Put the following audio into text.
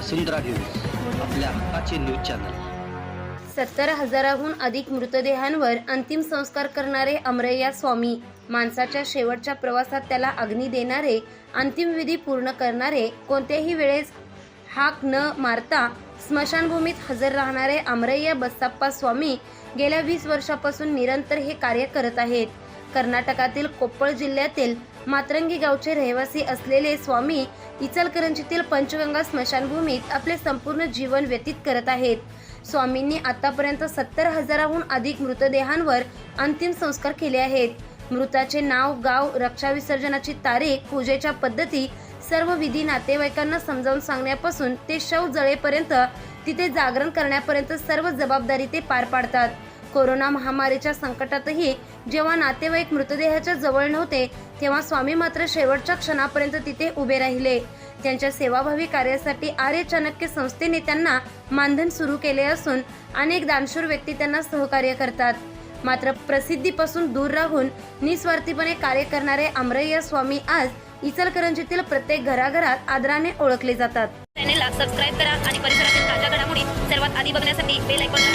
वसुंधरा news आपल्या हक्काचे news channel. सत्तर हजाराहून अधिक मृतदेहांवर अंतिम संस्कार करणारे अमरय्या स्वामी माणसाच्या शेवटच्या प्रवासात त्याला अग्नी देणारे अंतिम विधी पूर्ण करणारे कोणत्याही वेळेस हाक न मारता स्मशानभूमीत हजर राहणारे अमरय्या बस्ताप्पा स्वामी गेल्या वीस वर्षापासून निरंतर हे कार्य करत आहेत. कर्नाटकातील कोप्पळ जिल्ह्यातील मातरंगी गावचे रहिवासी असलेले स्वामी इचलकरंजीतील पंचगंगा स्मशानभूमीत आपले संपूर्ण जीवन व्यतीत करत आहेत. स्वामींनी आतापर्यंत सत्तर हजाराहून अधिक मृतदेहांवर अंतिम संस्कार केले आहेत. मृताचे नाव गाव रक्षा विसर्जनाची तारीख पूजेच्या पद्धती सर्व विधी नातेवाईकांना समजावून सांगण्यापासून ते शव जळेपर्यंत तिथे जागरण करण्यापर्यंत सर्व जबाबदारी ते पार पाडतात. कोरोना महामारीच्या संकटातही जेव्हा नातेवाईक मृतदेहाच्या जवळ नव्हते तेव्हा स्वामी मात्र शेवटच्या क्षणापर्यंत तिथे उभे राहिले. त्यांच्या सेवाभावी कार्यासाठी आर्य चाणक्य संस्थेने त्यांना मानधन सुरू केले असून अनेक दानशूर व्यक्ती त्यांना सहकार्य करतात. मात्र प्रसिद्धीपासून दूर राहून निस्वार्थीपणे कार्य करणारे अमरय्या स्वामी आज इचलकरंजीतील प्रत्येक घराघरात आदराने ओळखले जातात. चॅनेलला सबस्क्राईब करा आणि परिसरातील ताज्या घडामोडी सर्वात आधी बघण्यासाठी बेल आयकॉनला